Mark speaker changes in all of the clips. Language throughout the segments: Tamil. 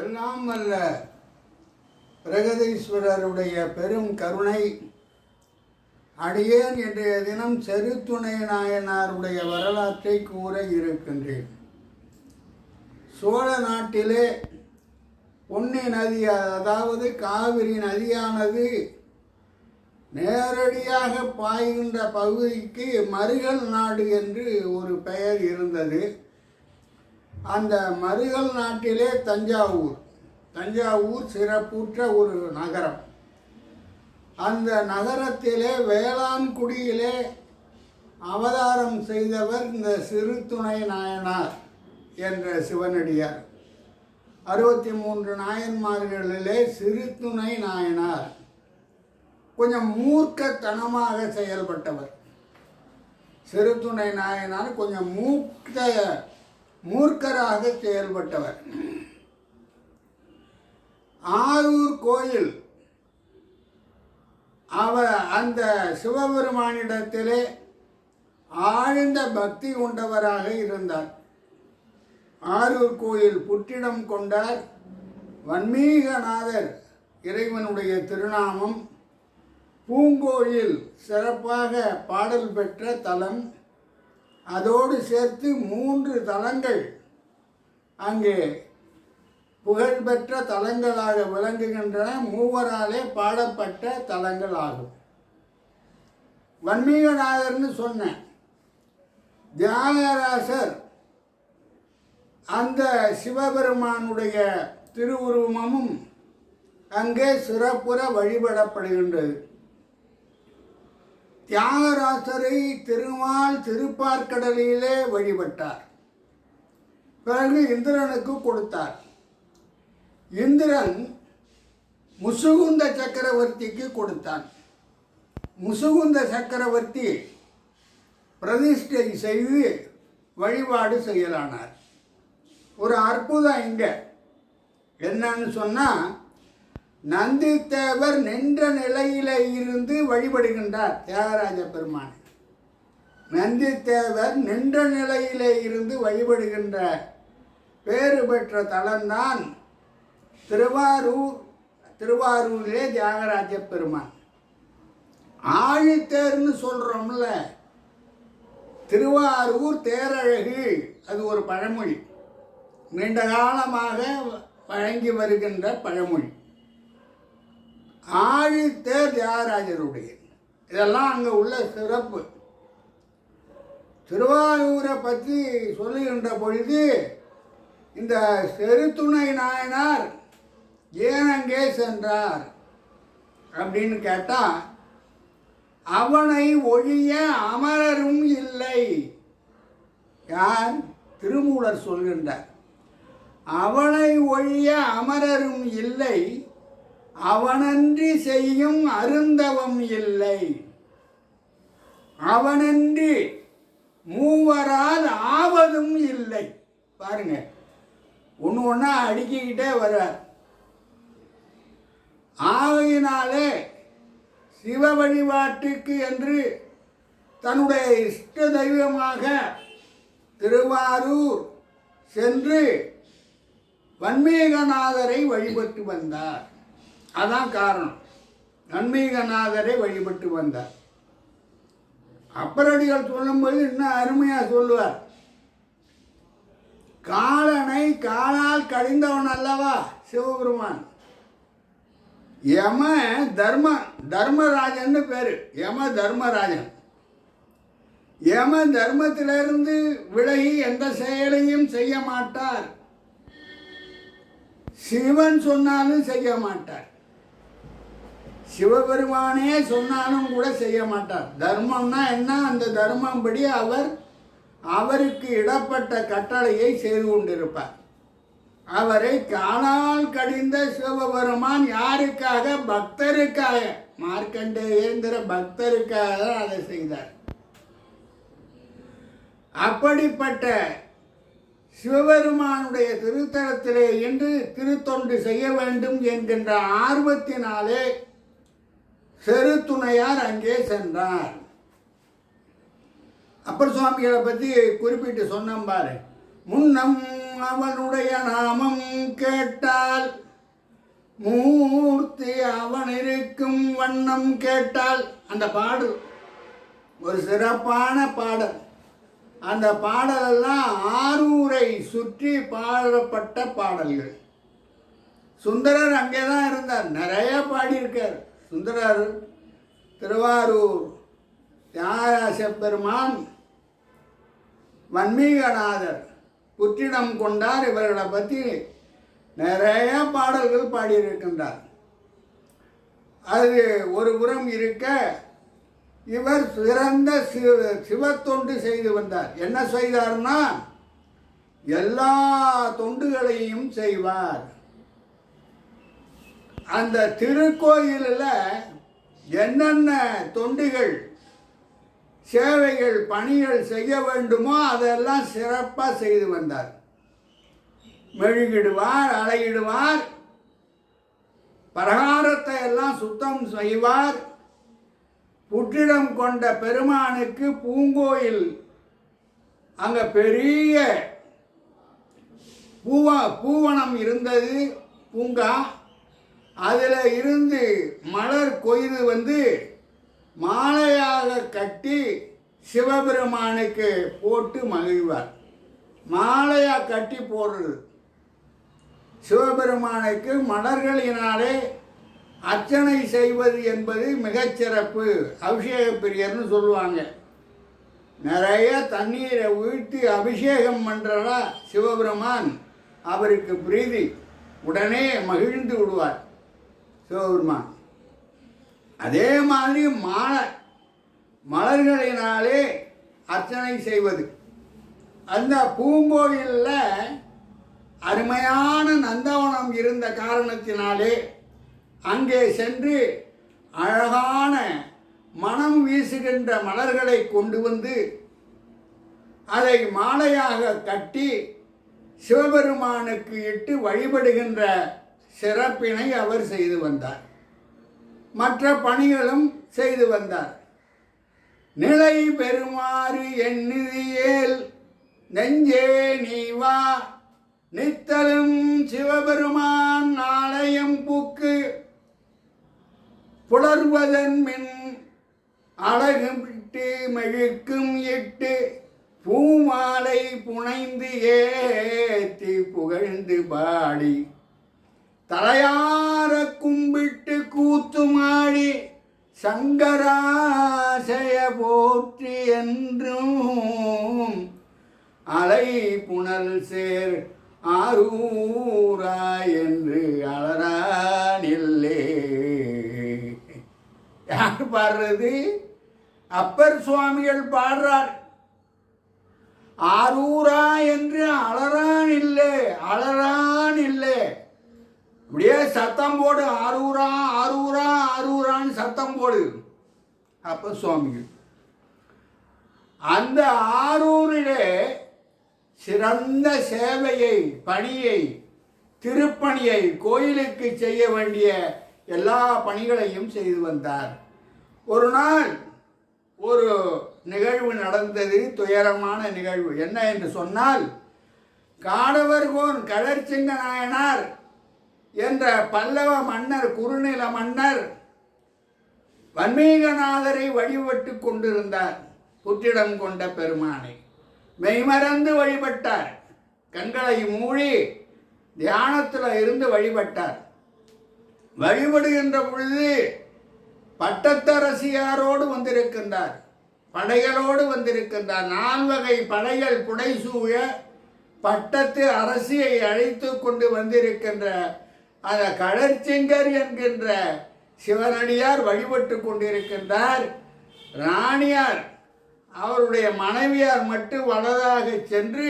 Speaker 1: எல்லாம் வல்ல பிரகதீஸ்வரருடைய பெரும் கருணை. அடியேன் இன்றைய தினம் செருத்துணை நாயனாருடைய வரலாற்றை கூற இருக்கின்றேன். சோழ நாட்டிலே பொன்னி நதி அதாவது காவிரி நதியானது நேரடியாக பாய்கின்ற பகுதிக்கு மருகல் நாடு என்று ஒரு பெயர் இருந்தது. அந்த மருகல் நாட்டிலே தஞ்சாவூர். தஞ்சாவூர் சிறப்புற்ற ஒரு நகரம். அந்த நகரத்திலே வேளாண்குடியிலே அவதாரம் செய்தவர் இந்த சிறு துணை நாயனார் என்ற சிவனடியார். அறுபத்தி மூன்று நாயன்மார்களிலே சிறு துணை நாயனார். கொஞ்சம் மூர்க்கத்தனமாக செயல்பட்டவர். சிறு துணை நாயனார் கொஞ்சம் மூக்க மூர்க்கராக செயல்பட்டவர். ஆரூர் கோயில் அவர் அந்த சிவபெருமானிடத்திலே ஆழ்ந்த பக்தி கொண்டவராக இருந்தார். ஆரூர் கோயில் புற்றிடம் கொண்டார். வன்மீகநாதர் இறைவனுடைய திருநாமம். பூங்கோயில் சிறப்பாக பாடல் பெற்ற தலம். அதோடு சேர்த்து மூன்று தலங்கள். அங்கே புகழ்பெற்ற தலங்களாக விளங்குகின்றன. மூவராலே பாடப்பட்ட தலங்கள் ஆகும் வன்மீகநாதர்னு சொன்னேன். தியாகராசர் அந்த சிவபெருமானுடைய திருவுருவமும் அங்கே சிறப்புற வழிபடப்படுகின்றது. தியாகராசரை திருமால் திருப்பார்க்கடலிலே வழிபட்டார். பிறகு இந்திரனுக்கு கொடுத்தார். இந்திரன் முசுகுந்த சக்கரவர்த்திக்கு கொடுத்தான். முசுகுந்த சக்கரவர்த்தி பிரதிஷ்டை செய்து வழிபாடு செய்யலானார். ஒரு அற்புதம் இங்கே என்னன்னு சொன்னால் நந்தித்தேவர் நின்ற நிலையில இருந்து வழிபடுகின்றார் தியாகராஜ பெருமான் நந்தித்தேவர் நின்ற நிலையிலே இருந்து வழிபடுகின்ற பேறு பெற்ற தலம்தான் திருவாரூர் திருவாரூரிலே தியாகராஜ பெருமான் ஆழித்தேர்னு சொல்கிறோம்ல திருவாரூர் தேரழகு அது ஒரு பழமொழி. நீண்ட காலமாக வழங்கி வருகின்ற பழமொழி. ஆழித்தேர் தியாகராஜருடைய இதெல்லாம் அங்கே உள்ள சிறப்பு. திருவாரூரை பற்றி சொல்லுகின்ற பொழுது இந்த செருத்துணை நாயனார் ஏன் அங்கே சென்றார் அப்படின்னு கேட்டால் அவனை ஒழிய அமரரும் இல்லை. யார்? திருமூலர் சொல்கின்றார். அவனை ஒழிய அமரரும் இல்லை. அவனன்றி செய்யும் அருந்தவம் இல்லை. அவனன்றி மூவரால் ஆவதும் இல்லை. பாருங்க. ஒன்று ஒன்றா அடுக்கிக்கிட்டே வர்றார். ஆகையினாலே சிவ வழிபாட்டுக்கு என்று தன்னுடைய இஷ்ட தெய்வமாக திருவாரூர் சென்று வன்மீகநாதரை வழிபட்டு வந்தார். அதான் காரணம். நன்மீகநாதரை வழிபட்டு வந்தார். அப்பரடிகள் சொல்லும்போது இன்னும் அருமையாக சொல்லுவார். காலனை காலால் கழிந்தவன் அல்லவா? சிவபெருமான். யம தர்ம தர்மராஜன்னு பேர். யம தர்மராஜன். யம தர்மத்திலிருந்து விலகி எந்த செயலையும் செய்ய மாட்டார். சிவன் சொன்னாலும் செய்ய மாட்டார். சிவபெருமானே சொன்னாலும் கூட செய்ய மாட்டார். தர்மம்னா என்ன? அந்த தர்மம்படி அவர் அவருக்கு இடப்பட்ட கட்டளையை செய்து கொண்டிருப்பார். அவரை காணால் கடிந்த சிவபெருமான் யாருக்காக? பக்தருக்காக. மார்க்கண்டேயேந்திர பக்தருக்காக தான் அதை செய்தார். அப்படிப்பட்ட சிவபெருமானுடைய திருத்தலத்திலே என்று திருத்தொண்டு செய்ய வேண்டும் என்கின்ற ஆர்வத்தினாலே செருத்துணையார் அங்கே சென்றார். அப்பர் சுவாமிகளை பற்றி குறிப்பிட்டு சொன்னோம் பாரு. முன்னம் அவனுடைய நாமம் கேட்டால் மூர்த்தி அவன் இருக்கும் வண்ணம் கேட்டால் அந்த பாடல் ஒரு சிறப்பான பாடல். அந்த பாடலெல்லாம் ஆரூரை சுற்றி பாடப்பட்ட பாடல்கள். சுந்தரர் அங்கே தான் இருந்தார். நிறைய பாடியிருக்கார். சுந்தரர் திருவாரூர் தியாகராச பெருமான் வன்மீகநாதர் புற்றிடம் கொண்டார். இவர்களை பற்றி நிறைய பாடல்கள் பாடியிருக்கின்றார். அது ஒரு புறம் இருக்க இவர் சிறந்த சிவ சிவத்தொண்டு செய்து வந்தார். என்ன செய்தார்னா எல்லா தொண்டுகளையும் செய்வார். அந்த திருக்கோயிலில் என்னென்ன தொண்டுகள் சேவைகள் பணிகள் செய்ய வேண்டுமோ அதெல்லாம் சிறப்பாக செய்து வந்தார். மெழுகிடுவார் அலையிடுவார் பிரகாரத்தை எல்லாம் சுத்தம் செய்வார். புற்றிடம் கொண்ட பெருமானுக்கு பூங்கோயில் அங்கே பெரிய பூவா பூவனம் இருந்தது பூங்கா. அதில் இருந்து மலர் கொய்து வந்து மாலையாக கட்டி சிவபெருமானுக்கு போட்டு மகிழ்வார். மாலையாக கட்டி போடுறது. சிவபெருமானுக்கு மலர்களினாலே அர்ச்சனை செய்வது என்பது மிகச்சிறப்பு அபிஷேக பிரியர்னு சொல்லுவாங்க. நிறைய தண்ணீரை ஊழ்த்தி அபிஷேகம் பண்ணுறதா சிவபெருமான் அவருக்கு பிரீதி. உடனே மகிழ்ந்து விடுவார். சிவபெருமான். அதே மாதிரி மாலை மலர்களினாலே அர்ச்சனை செய்வது. அந்த பூங்கோயிலில் அருமையான நந்தவனம் இருந்த காரணத்தினாலே அங்கே சென்று அழகான மனம் வீசுகின்ற மலர்களை கொண்டு வந்து அதை மாலையாக கட்டி சிவபெருமானுக்கு இட்டு வழிபடுகின்ற சிறப்பினை அவர் செய்து வந்தார். மற்ற பணிகளும் செய்து வந்தார். நிலை பெறுமாறு எண்ணிதியேல் நெஞ்சே நீ வா நித்தலும் சிவபெருமான் ஆலயம் பூக்கு. புலர்வதன் மின் அழகு விட்டு மெழுக்கும் இட்டு பூமாலை புனைந்து ஏத்தி புகழ்ந்து பாடி. தலையார கும்பிட்டு கூத்துமாடி சங்கராசய போற்றி என்றும் அலை புனல் சேர் ஆரூரா என்று அலரானில்லே யார் பாடுறது? அப்பர் சுவாமிகள் பாடுறார். ஆரூரா என்று அலரான் இல்லை அலரான் இல்லை. அப்படியே சத்தம் போடு ஆரூரா ஆரூரா ஆரூரான்னு சத்தம் போடு. அப்போ சுவாமிகள் அந்த ஆரூரிலே சிறந்த சேவையை பணியை திருப்பணியை கோயிலுக்கு செய்ய வேண்டிய எல்லா பணிகளையும் செய்து வந்தார். ஒரு நாள் ஒரு நிகழ்வு நடந்தது துயரமான நிகழ்வு. என்ன என்று சொன்னால் காடவர்கோன் கழற்சிங்க நாயனார் என்ற பல்லவ மன்னர் குறுநில மன்னர் வன்மீகநாதரை வழிபட்டு கொண்டிருந்தார். புற்றிடம் கொண்ட பெருமானை. மெய்மறந்து வழிபட்டார். கண்களை மூடி தியானத்தில் இருந்து வழிபட்டார். வழிபடுகின்ற பொழுது பட்டத்தரசியாரோடு வந்திருக்கின்றார். படைகளோடு வந்திருக்கின்றார். நால்வகை படைகள் புடைசூழ பட்டத்து அரசியை அழைத்து கொண்டு வந்திருக்கின்ற அந்த கடற்சிங்கர் என்கின்ற சிவனடியார் வழிபட்டு கொண்டிருக்கின்றார். ராணியார் அவருடைய மனைவியார் மட்டும் வலதாக சென்று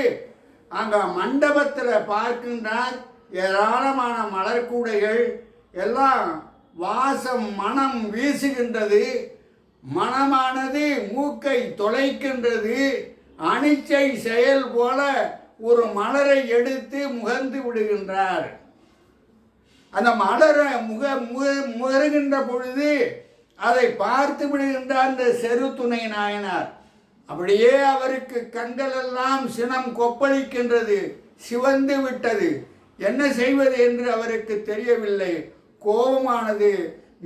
Speaker 1: அங்க மண்டபத்தில் பார்க்கின்றார். ஏராளமான மலர்கூடைகள் எல்லாம் வாசம் மனம் வீசுகின்றது. மனமானது மூக்கை தொலைக்கின்றது. அனிச்சை செயல் போல ஒரு மலரை எடுத்து முகந்து விடுகின்றார். அந்த மலரை முக முக முகருகின்ற பொழுது அதை பார்த்து விடுகின்ற அந்த செரு துணை நாயனார். அப்படியே அவருக்கு கண்கள் எல்லாம் சினம் கொப்பளிக்கின்றது சிவந்து விட்டது. என்ன செய்வது என்று அவருக்கு தெரியவில்லை. கோபமானது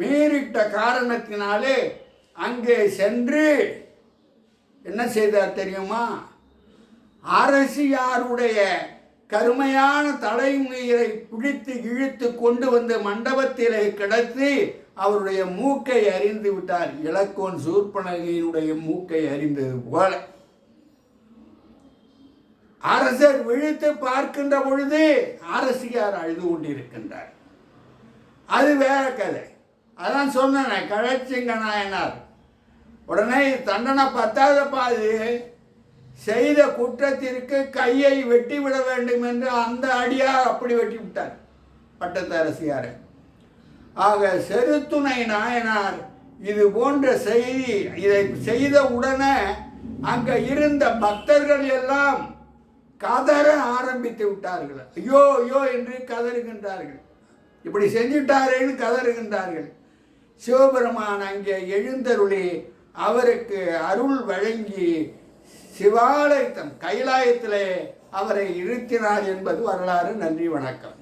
Speaker 1: மீறிட்ட காரணத்தினாலே அங்கே சென்று என்ன செய்தார் தெரியுமா? அரசியாருடைய கருமையான தலைமுயிரை பிடித்து இழுத்து கொண்டு வந்து மண்டபத்திலே கிடத்தி அவருடைய மூக்கை அறிந்து விட்டார். இலக்கோன் சூர்பனகையினுடைய மூக்கை அறிந்தது போல. அரசர் விழித்து பார்க்கின்ற பொழுது அரசியார் அழுது கொண்டிருக்கின்றார். அது வேற கதை. அதான் சொன்னேன் கழச்சிங்க நாயனார். உடனே தண்டனை பத்தாதப்பா அது? செய்த குற்றத்திற்கு கையை வெட்டி விட வேண்டும் என்று அந்த அடியார் அப்படி வெட்டி விட்டார் பட்டத்தரசியாரை. ஆக செருத்துணை நாயனார் இது போன்ற செய்தி இதை செய்த உடனே அங்க இருந்த பக்தர்கள் எல்லாம் கதற ஆரம்பித்து விட்டார்கள். ஐயோ ஐயோ என்று கதறுகின்றார்கள். இப்படி செஞ்சிட்டாரேன்னு கதறுகின்றார்கள். சிவபெருமான் அங்கே எழுந்தருளி அவருக்கு அருள் வழங்கி சிவாலயத்தம் கைலாயத்திலே அவரை இருத்தினார் என்பது வரலாறு. நன்றி வணக்கம்.